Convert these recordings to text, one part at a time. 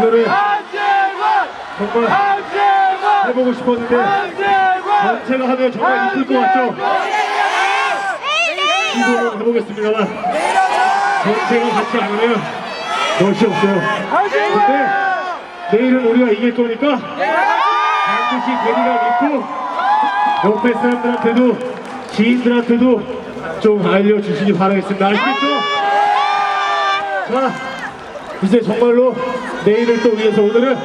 이거를! 정말! 해보고 싶었는데! 전체가 하면 정말 힘들 것 같죠? 시도를 해보겠습니다만 전체가 같이 안 하면 멋이 없어요. 근데 내일은 우리가 이길 거니까 반드시 대리가 믿고 옆에 사람들한테도 지인들한테도 좀 알려주시기 바라겠습니다. 아시겠죠? 자, 이제 정말로 내일을 또 위해서 오늘은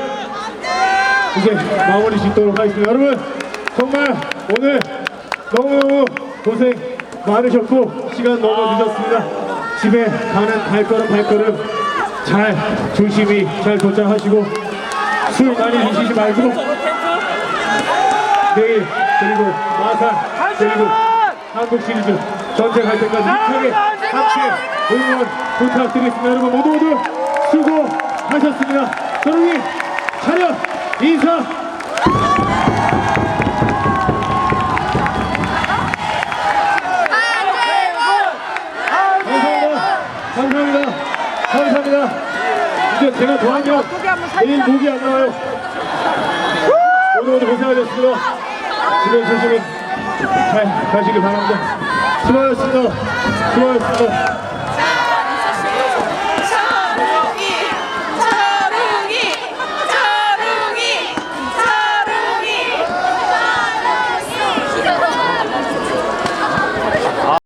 이제 마무리 짓도록 하겠습니다. 여러분 정말 오늘 너무너무 고생 많으셨고 시간 너무 늦었습니다. 집에 가는 발걸음 발걸음 잘 조심히 잘 도착하시고 술 많이 드시지 말고 내일 그리고 마산 그리고 한국 시리즈 전쟁할 때까지 힘차게 함께 응원 부탁드리겠습니다. 여러분 모두 모두 수고 하셨습니다. 여러분 차렷 인사 감사합니다. 감사합니다. 이제 제가 도와면 내일 목이 안 나와요. 모두 모두 고생하셨습니다. 집에 조심히 잘 가시길 바랍니다. 수고하셨습니다. 수고하셨습니다.